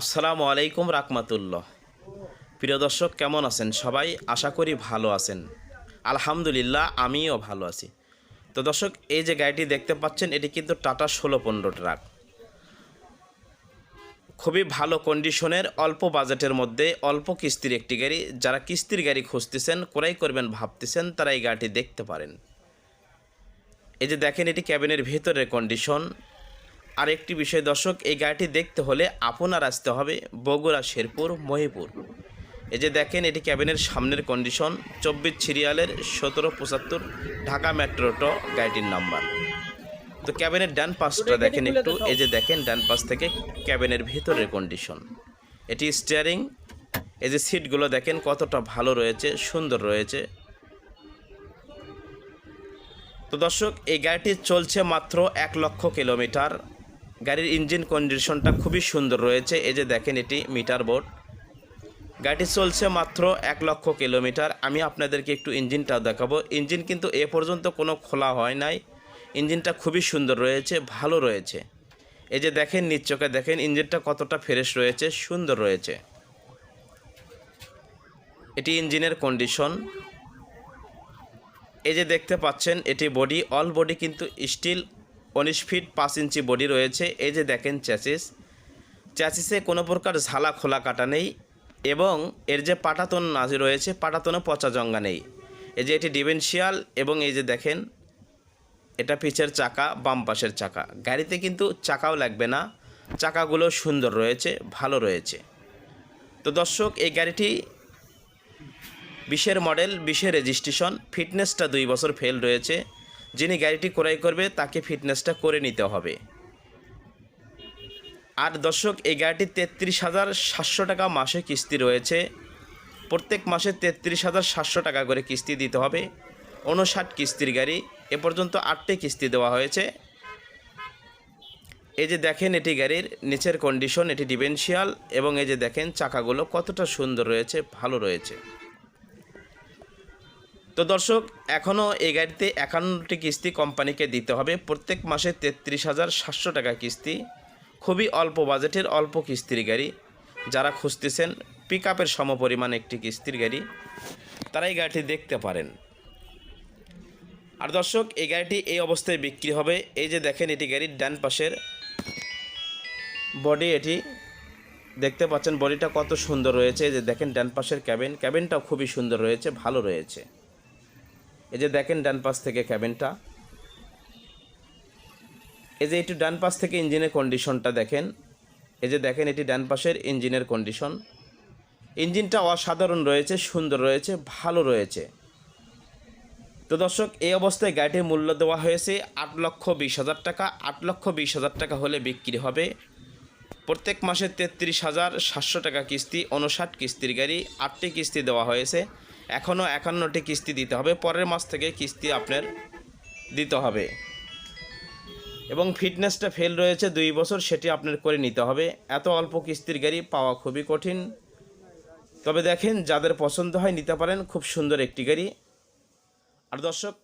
আসসালামু আলাইকুম রাকমাতুল্লাহ প্রিয় দর্শক, কেমন আছেন? সবাই আশা করি ভালো আছেন। আলহামদুলিল্লাহ, আমিও ভালো আছি। তো দর্শক, এই যে গাড়িটি দেখতে পাচ্ছেন, এটি কিন্তু টাটা ষোলো পনেরো ট্রাক। খুবই ভালো কন্ডিশনের অল্প বাজেটের মধ্যে অল্প কিস্তির একটি গাড়ি। যারা কিস্তির গাড়ি খুঁজতেছেন, ক্রয় করবেন, ভাবতেছেন, তারা এই গাড়িটি দেখতে পারেন। এই যে দেখেন, এটি ক্যাবিনের ভেতরের কন্ডিশন আর একটি বিষয় দর্শক এই গাড়িটি দেখতে হলে আপনার আসতে হবে বগুড়া শেরপুর মহিপুর। এই যে দেখেন এটি ক্যাবিনের সামনের কন্ডিশন চব্বিশ সিরিয়ালের সতেরো পঁচাত্তর ঢাকা মেট্রোটো গাড়িটির নাম্বার তো ক্যাবিনের ডান পাশটা দেখেন একটু এই যে দেখেন ডান পাশ থেকে ক্যাবিনের ভেতরের কন্ডিশন এটি স্টিয়ারিং এই যে সিটগুলো দেখেন কতটা ভালো রয়েছে সুন্দর রয়েছে। তো দর্শক এই গাড়িটি চলছে মাত্র এক লক্ষ কিলোমিটার। গাড়ির ইঞ্জিন কন্ডিশনটা খুবই সুন্দর রয়েছে। এই যে দেখেন এটি মিটার বোর্ড। গাড়িটি চলছে মাত্র এক লক্ষ কিলোমিটার। আমি আপনাদেরকে একটু ইঞ্জিনটা দেখাবো। ইঞ্জিন কিন্তু এ পর্যন্ত কোনো খোলা হয় নাই। ইঞ্জিনটা খুবই সুন্দর রয়েছে, ভালো রয়েছে। এই যে দেখেন, নিচ চোখে দেখেন, ইঞ্জিনটা কতটা ফ্রেশ রয়েছে, সুন্দর রয়েছে। এটি ইঞ্জিনের কন্ডিশন। এই যে দেখতে পাচ্ছেন, এটি বডি, অল বডি কিন্তু স্টিল উনিশ ফিট পাঁচ ইঞ্চি বডি রয়েছে। এই যে দেখেন চ্যাসিস চ্যাসিসে কোনো প্রকার ঝালা খোলা কাটা নেই এবং এর যে পাটাতন নাজ রয়েছে, পাটাতনে পচা জঙ্গা নেই। এই যে এটি ডিভেন্সিয়াল এবং এই যে দেখেন, এটা পিছের চাকা, বাম পাশের চাকা। গাড়িতে কিন্তু চাকাও লাগবে না। চাকাগুলো সুন্দর রয়েছে, ভালো রয়েছে। তো দর্শক, এই গাড়িটি বিশের মডেল, বিশের রেজিস্ট্রেশন। ফিটনেসটা দুই বছর ফেল রয়েছে। যিনি গাড়িটি ক্রয় করবে, তাকে ফিটনেসটা করে নিতে হবে। আর দর্শক, এই গাড়িটি তেত্রিশ হাজার সাতশো টাকা মাসে কিস্তি রয়েছে। প্রত্যেক মাসে তেত্রিশ হাজার সাতশো টাকা করে কিস্তি দিতে হবে। উনষাট কিস্তির গাড়ি, এ পর্যন্ত আটটি কিস্তি দেওয়া হয়েছে। এই যে দেখেন, এটি গাড়ির নিচের কন্ডিশন এটি ডিভেন্সিয়াল এবং এই যে দেখেন, চাকাগুলো কতটা সুন্দর রয়েছে, ভালো রয়েছে। তো দর্শক, এখনও এই গাড়িতে একান্নটি কিস্তি কোম্পানিকে দিতে হবে। প্রত্যেক মাসে তেত্রিশ হাজার সাতশো টাকা কিস্তি। খুবই অল্প বাজেটের অল্প কিস্তির গাড়ি। যারা খুঁজতেছেন পিক আপের সমপরিমাণ একটি কিস্তির গাড়ি তারা এই গাড়িটি দেখতে পারেন। আর দর্শক, এই গাড়িটি এই অবস্থায় বিক্রি হবে। এই যে দেখেন, এটি গাড়ির ডান পাশের বডি, এটি দেখতে পাচ্ছেন বডিটা কত সুন্দর রয়েছে। এই যে দেখেন, ডান পাশের ক্যাবিন। ক্যাবিনটাও খুবই সুন্দর রয়েছে, ভালো রয়েছে। এই যে দেখেন ডান পাশ থেকে ক্যাবিনটা এই যে একটু ডান পাশ থেকে ইঞ্জিনের কন্ডিশনটা দেখেন। এই যে দেখেন এটি ডান পাশের ইঞ্জিনের কন্ডিশন ইঞ্জিনটা অসাধারণ রয়েছে, সুন্দর রয়েছে, ভালো রয়েছে। তো দর্শক, এই অবস্থায় গাড়িটির মূল্য দেওয়া হয়েছে আট লক্ষ বিশ হাজার টাকা। আট লক্ষ বিশ হাজার টাকা হলে বিক্রি হবে। প্রত্যেক মাসে তেত্রিশ হাজার সাতশো টাকা কিস্তি উনষাট কিস্তির গাড়ি, আটটি কিস্তি দেওয়া হয়েছে। এখনও একান্নটি কিস্তি দিতে হবে। পরের মাস থেকে কিস্তি আপনার দিতে হবে। এবং ফিটনেসটা ফেল রয়েছে দুই বছর, সেটি আপনার করে নিতে হবে। এত অল্প কিস্তির গাড়ি পাওয়া খুবই কঠিন। তবে দেখেন, যাদের পছন্দ হয় নিতে পারেন। খুব সুন্দর একটি গাড়ি। আর দর্শক